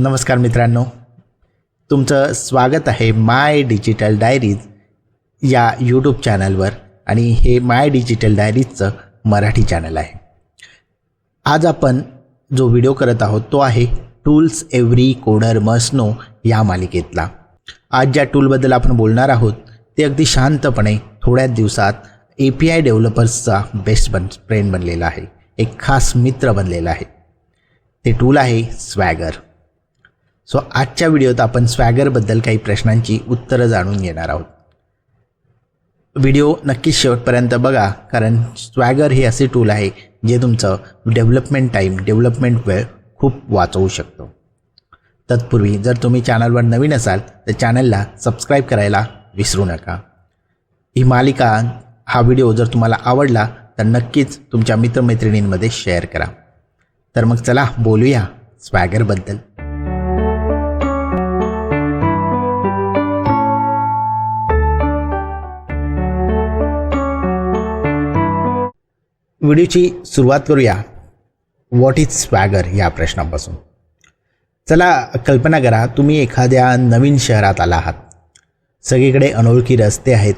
नमस्कार मित्रांनो. तुमचं स्वागत आहे माय डिजिटल डायरीज या यूट्यूब चॅनलवर आणि हे माय डिजिटल डायरीजचं मराठी चॅनल आहे. आज आपण जो व्हिडिओ करत आहोत तो आहे tools every coder must know या मालिकेतला. आज ज्या टूलबद्दल आपण बोलणार आहोत ते अगदी शांतपणे थोड्याच दिवसात ए पी आय डेव्हलपर्सचा बेस्ट बन फ्रेंड बनलेला आहे. एक खास मित्र बनलेला आहे. ते टूल आहे स्वॅगर सो आजच्या व्हिडिओत आपण स्वॅगरबद्दल काही प्रश्नांची उत्तरं जाणून घेणार आहोत. व्हिडिओ नक्कीच शेवटपर्यंत बघा कारण स्वॅगर हे असे टूल आहे जे तुमचं डेव्हलपमेंट टाईम डेव्हलपमेंट वेळ खूप वाचवू शकतो. तत्पूर्वी जर तुम्ही चॅनलवर नवीन असाल तर चॅनलला सबस्क्राईब करायला विसरू नका. ही मालिका हा व्हिडिओ जर तुम्हाला आवडला तर नक्कीच तुमच्या मित्रमैत्रिणींमध्ये शेअर करा. तर मग चला बोलूया स्वॅगरबद्दल. व्हिडिओची सुरुवात करूया. व्हॉट इज स्वॅगर या प्रश्नापासून. चला कल्पना करा तुम्ही एखाद्या नवीन शहरात आला आहात. सगळीकडे अनोळखी रस्ते आहेत.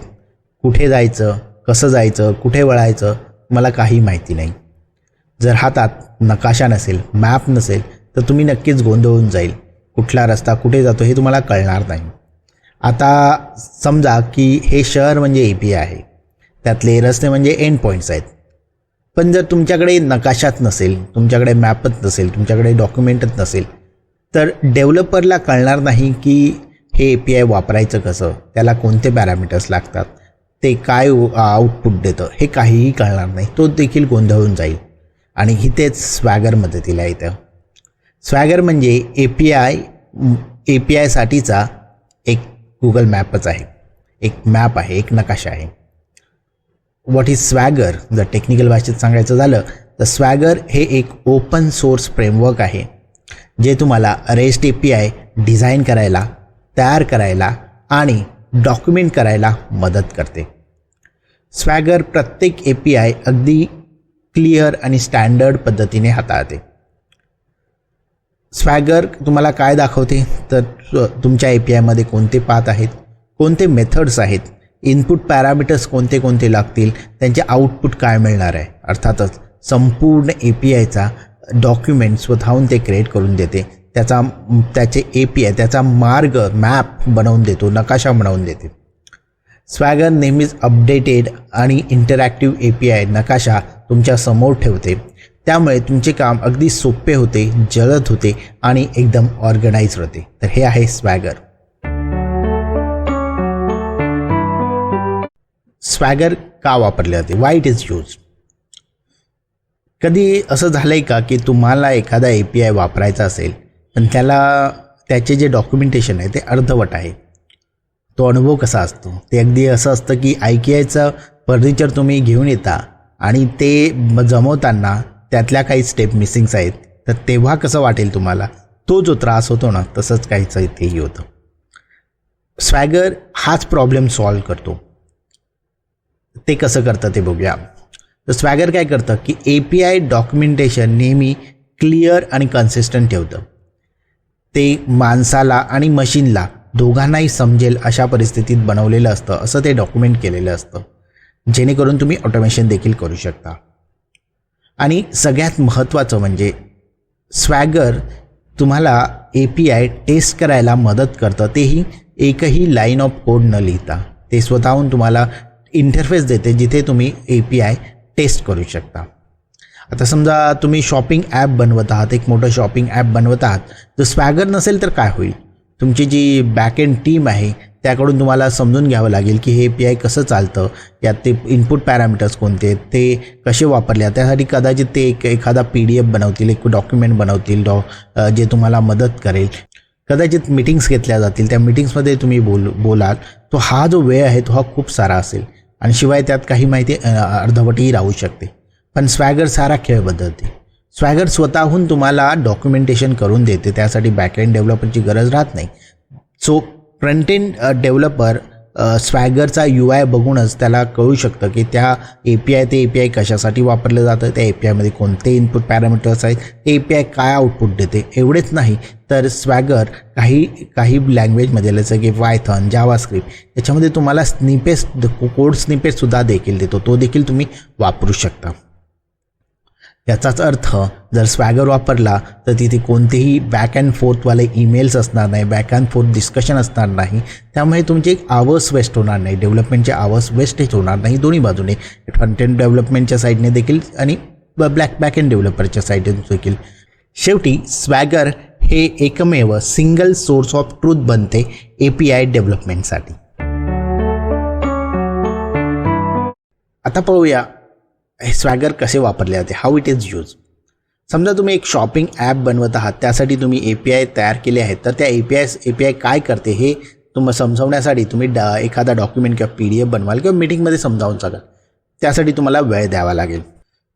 कुठे जायचं कसं जायचं कुठे वळायचं मला काही माहिती नाही. जर हातात नकाशा नसेल मॅप नसेल तर तुम्ही नक्कीच गोंधळून जाईल. कुठला रस्ता कुठे जातो हे तुम्हाला कळणार नाही. आता समजा की हे शहर म्हणजे ए पी आहे. त्यातले रस्ते म्हणजे एंड पॉईंट्स आहेत. पण जर तुमच्याकडे नकाशात नसेल तुमच्याकडे मॅपच नसेल तुमच्याकडे डॉक्युमेंटच नसेल तर डेव्हलपरला कळणार नाही की हे ए पी आय वापरायचं कसं त्याला कोणते पॅरामीटर्स लागतात ते काय आउटपुट देतं हे काहीही कळणार नाही. तो देखील गोंधळून जाईल. आणि इथेच स्वॅगर मदतीला येतं. स्वॅगर म्हणजे A P I A P आयसाठीचा एक गुगल मॅपच आहे. एक मॅप आहे एक नकाशा आहे. व्हॉट इज स्वॅगर जर टेक्निकल भाषेत सांगायचं झालं तर स्वॅगर हे एक ओपन सोर्स फ्रेमवर्क आहे जे तुम्हाला REST A P I design करायला तयार करायला आणि डॉक्युमेंट करायला मदत करते. स्वॅगर प्रत्येक ए पी आय अगदी क्लिअर आणि स्टँडर्ड पद्धतीने हाताळते. स्वॅगर तुम्हाला काय दाखवते? तर तुमच्या ए पी आयमध्ये कोणते पात आहेत? कोणते मेथड्स आहेत? इनपुट पॅरामीटर्स कोणते कोणते लागतील त्यांचे आउटपुट काय मिळणार आहे? अर्थातच संपूर्ण ए पी आयचा डॉक्युमेंट स्वतःहून ते क्रिएट करून देते. त्याचा त्याचे ए पी आय त्याचा मार्ग मॅप बनवून देतो नकाशा बनवून देते. स्वॅगर नेहमीच अपडेटेड आणि इंटरॅक्टिव्ह ए पी आय नकाशा तुमच्यासमोर ठेवते. त्यामुळे तुमचे काम अगदी सोपे होते जलद होते आणि एकदम ऑर्गनाईज होते. तर हे आहे स्वॅगर स्वॅगर का वापरले जाते? वाय इट इज यूज कधी असं झालं आहे का की तुम्हाला एखादा ए पी आय वापरायचा असेल पण त्याला त्याचे जे डॉक्युमेंटेशन आहे ते अर्धवट आहे. तो अनुभव कसा असतो? ते अगदी असं असतं की आय के आयचं फर्निचर तुम्ही घेऊन येता आणि ते जमवताना त्यातल्या काही स्टेप मिसिंग्स आहेत तर तेव्हा कसं वाटेल तुम्हाला? तो जो त्रास होतो ना तसंच काहीच इथेही होतं. स्वॅगर हाच प्रॉब्लेम सॉल्व करतो. ते कसं करतं ते बघूया. तर स्वॅगर काय करतं की ए पी आय डॉक्युमेंटेशन नेहमी क्लिअर आणि कन्सिस्टंट ठेवतं. ते माणसाला आणि मशीनला दोघांनाही समजेल अशा परिस्थितीत बनवलेलं असतं असं ते डॉक्युमेंट केलेलं असतं. जेणेकरून तुम्ही ऑटोमेशन देखील करू शकता. आणि सगळ्यात महत्त्वाचं म्हणजे स्वॅगर तुम्हाला ए पी आय टेस्ट करायला मदत करतं तेही एकही लाईन ऑफ कोड न लिहिता. ते स्वतःहून तुम्हाला इंटरफेस देते जिथे तुम्ही ए पी आय टेस्ट करू शकता. आता समजा तुम्ही शॉपिंग ॲप बनवत आहात एक मोठं शॉपिंग ॲप बनवत आहात जर स्वॅगर नसेल तर काय होईल? तुमची जी बॅकएंड टीम आहे त्याकडून तुम्हाला समजून घ्यावं लागेल की हे पी आय कसं चालतं यात ते इनपुट पॅरामीटर्स कोणते आहेत ते कसे वापरले त्यासाठी कदाचित ते एक एखादा पी डी एफ बनवतील एक डॉक्युमेंट बनवतील डॉ जे तुम्हाला मदत करेल. कदाचित मिटिंग्स घेतल्या जातील. त्या मिटिंग्समध्ये तुम्ही बोल बोलाल तो हा जो वेळ आहे तो हा खूप सारा असेल. आणि शिवाय त्यात काही माहिती अर्धवटही राहू शकते. पण स्वॅगर सारा खेळ बदलते. स्वॅगर स्वतःहून तुम्हाला डॉक्युमेंटेशन करून देते. त्यासाठी बॅकएंड डेव्हलपरची गरज राहत नाही. सो फ्रंट एंड डेव्हलपर स्वॅगरचा यू आय बघूनच त्याला कळू शकतं की त्या ए पी आय ते ए पी आय कशासाठी वापरलं जातं त्या ए पी आयमध्ये कोणते इनपुट पॅरामीटर्स आहेत ते ए पी आय काय आउटपुट देते एवढेच नाही. तर स्वॅगर काही काही लँग्वेजमध्ये जसं की वायथन जावा स्क्रिप्ट याच्यामध्ये तुम्हाला स्निपेस कोड स्निपेससुद्धा देखील देतो. तो देखील तुम्ही वापरू शकता. याचाच अर्थ जर स्वॅगर वापरला तर तिथे कोणतेही बॅक अँड फोर्थवाले ईमेल्स असणार नाही बॅक अँड फोर्थ डिस्कशन असणार नाही. त्यामुळे तुमचे एक आवर्स वेस्ट होणार नाही डेव्हलपमेंटचे आवर्स वेस्टेज होणार नाही दोन्ही बाजूने. कंटेंट डेव्हलपमेंटच्या साईडने देखील आणि ब्लॅक बॅक अँड डेव्हलपरच्या साईडने देखील. शेवटी स्वॅगर हे एकमेव सिंगल सोर्स ऑफ ट्रूथ बनते ए पी आय डेव्हलपमेंटसाठी आता पाहूया हे स्वॅगर कसे वापरले जाते? हाऊ इट इज यूज समजा तुम्ही एक शॉपिंग ॲप बनवत आहात त्यासाठी तुम्ही ए पी आय तयार केले आहेत तर त्या A P I A P I काय करते हे तुम्हाला समजवण्यासाठी तुम्ही डा एखादा डॉक्युमेंट किंवा पी डी एफ बनवाल किंवा मीटिंगमध्ये समजावून सांगाल त्यासाठी तुम्हाला वेळ द्यावा लागेल.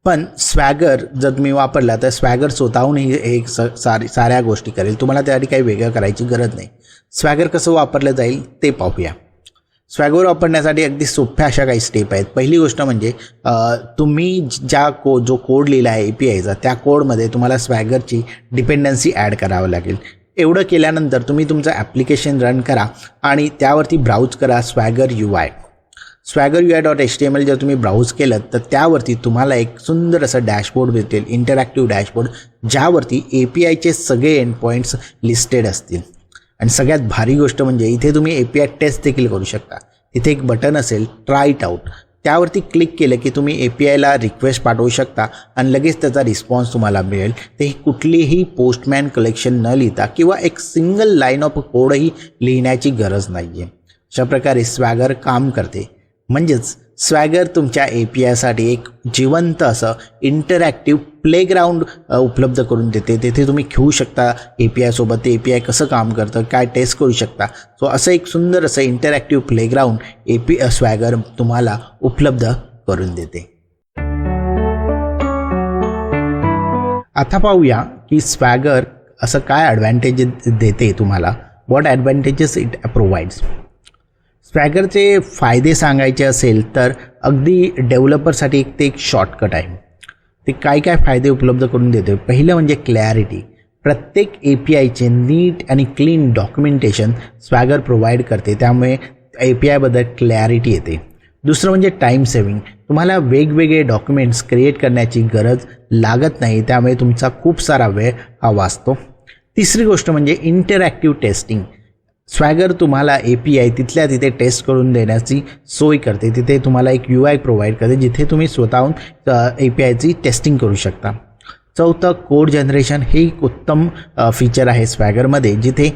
पण स्वॅगर जर तुम्ही वापरला तर स्वॅगर स्वतःहूनही एक स सारी साऱ्या गोष्टी करेल. तुम्हाला त्यासाठी काही वेगळं करायची गरज नाही. स्वॅगर कसं वापरलं जाईल ते पाहूया. स्वॅगवर वापरण्यासाठी अगदी सोप्या अशा काही स्टेप आहेत. पहिली गोष्ट म्हणजे तुम्ही ज्या को जो कोड लिहिला आहे ए पी आयचा त्या कोडमध्ये तुम्हाला स्वॅगरची डिपेंडन्सी ॲड करावं लागेल. एवढं केल्यानंतर तुम्ही तुमचं ॲप्लिकेशन रन करा आणि त्यावरती ब्राउज करा swagger U I swagger U I dot H T M L जर तुम्ही ब्राउज केलं तर त्यावरती तुम्हाला एक सुंदर असं डॅशबोर्ड भेटेल इंटरॅक्टिव्ह डॅशबोर्ड ज्यावरती ए पी आयचे सगळे एंड पॉईंट्स लिस्टेड असतील. आणि सगळ्यात भारी गोष्ट म्हणजे इथे तुम्ही ए पी आय टेस्ट देखील करू शकता. तिथे एक बटन असेल ट्राय इट आउट त्यावरती क्लिक केलं की तुम्ही ए पी आयला रिक्वेस्ट पाठवू शकता आणि लगेच त्याचा रिस्पॉन्स तुम्हाला मिळेल. ते कुठलीही पोस्टमॅन कलेक्शन न लिहिता किंवा एक सिंगल लाईन ऑफ कोडही लिहिण्याची गरज नाही आहे अशा प्रकारे स्वॅगर काम करते. म्हणजेच स्वॅगर तुमच्या ए पी आयसाठी एक जिवंत असं इंटरॅक्टिव्ह प्लेग्राऊंड उपलब्ध करून देते. तेथे तुम्ही खेळू शकता ए पी आयसोबत ते ए पी आय कसं काम करतं काय टेस्ट करू शकता. सो असं एक सुंदर असं interactive playground A P Swagger तुम्हाला उपलब्ध करून देते. आता पाहूया की स्वॅगर असं काय ॲडव्हान्टेज देते तुम्हाला? वॉट ॲडव्हान्टेजेस इट प्रोव्हाइड्स स्वॅगरचे फायदे सांगायचे असेल तर अगदी डेव्हलपरसाठी एक ते एक शॉर्टकट आहे. ते काय काय फायदे उपलब्ध करून देते पहिलं म्हणजे क्लॅरिटी प्रत्येक ए पी आयचे नीट आणि क्लीन डॉक्युमेंटेशन स्वॅगर प्रोव्हाइड करते. त्यामुळे ए पी आयबद्दल क्लॅरिटी येते. दुसरं म्हणजे टाईम सेविंग तुम्हाला वेगवेगळे डॉक्युमेंट्स क्रिएट करण्याची गरज लागत नाही त्यामुळे तुमचा खूप सारा वेळ हा वाचतो. तिसरी गोष्ट म्हणजे इंटरॅक्टिव्ह टेस्टिंग स्वॅगर तुम्हाला ए पी आय तिथल्या तिथे टेस्ट करून देण्याची सोय करते. तिथे तुम्हाला एक यू आय प्रोव्हाइड करते जिथे तुम्ही स्वतःहून ए पी आयची टेस्टिंग करू शकता. चौथं कोड जनरेशन हे एक उत्तम फीचर आहे स्वॅगरमध्ये जिथे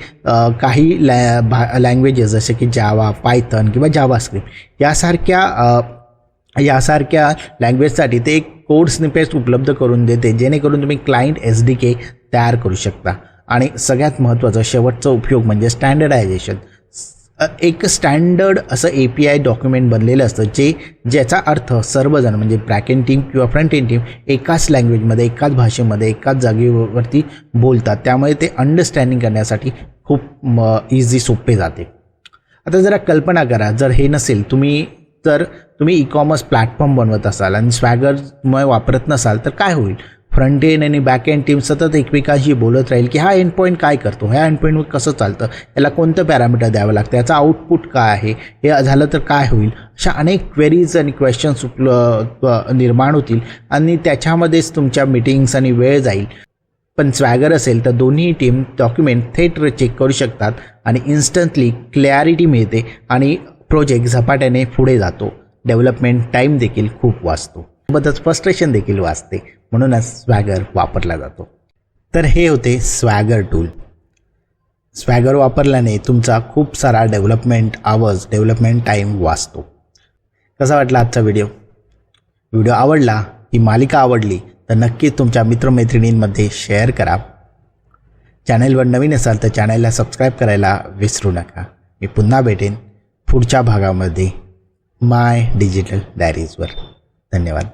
काही लॅ भा लँग्वेजेस जसे की जावा पायथन किंवा जावास्क्रिप्ट यासारख्या यासारख्या लँग्वेजसाठी ते एक कोड स्निपेट्स उपलब्ध करून देते जेणेकरून तुम्ही क्लायंट एस डी के तयार करू शकता. आणि सगळ्यात महत्त्वाचा शेवटचा उपयोग म्हणजे स्टँडर्डायझेशन एक स्टँडर्ड असं ए पी आय डॉक्युमेंट बनलेलं असतं जे ज्याचा अर्थ सर्वजण म्हणजे बॅक एंड टीम किंवा फ्रंट एंड टीम एकाच लँग्वेजमध्ये एकाच भाषेमध्ये एकाच जागेवरती बोलतात. त्यामुळे ते अंडरस्टँडिंग करण्यासाठी खूप इझी सोपे जाते. आता जरा कल्पना करा जर हे नसेल तुम्ही तर तुम्ही ई कॉमर्स प्लॅटफॉर्म बनवत असाल आणि स्वॅगरमुळे वापरत नसाल तर काय होईल? फ्रंट एंड आणि बॅक एंड टीम सतत एकमेकांशी बोलत राहील की हा एंड पॉईंट काय करतो? ह्या एंड पॉईंटवर कसं चालतं? याला कोणतं पॅरामीटर द्यावं लागतं? याचा आउटपुट काय आहे? हे झालं तर काय होईल? अशा अनेक क्वेरीज आणि क्वेश्चन्स उपल निर्माण होतील आणि त्याच्यामध्येच तुमच्या मिटिंग्स आणि वेळ जाईल. पण स्वॅगर असेल तर दोन्ही टीम डॉक्युमेंट थेट चेक करू शकतात आणि इन्स्टंटली क्लॅरिटी मिळते आणि प्रोजेक्ट झपाट्याने पुढे जातो. डेव्हलपमेंट टाईम देखील खूप वाचतो. सोबतच फ्रस्ट्रेशन देखील वाचते. म्हणूनच स्वॅगर वापरला जातो. तर हे होते स्वॅगर टूल स्वॅगर वापरल्याने तुमचा खूप सारा डेव्हलपमेंट आवर्स डेव्हलपमेंट टाईम वाचतो. कसा वाटला आजचा व्हिडिओ व्हिडिओ आवडला ही मालिका आवडली तर नक्कीच तुमच्या मित्रमैत्रिणींमध्ये शेअर करा. चॅनेलवर नवीन असाल तर चॅनलला सबस्क्राईब करायला विसरू नका. मी पुन्हा भेटेन पुढच्या भागामध्ये माय डिजिटल डायरीजवर धन्यवाद.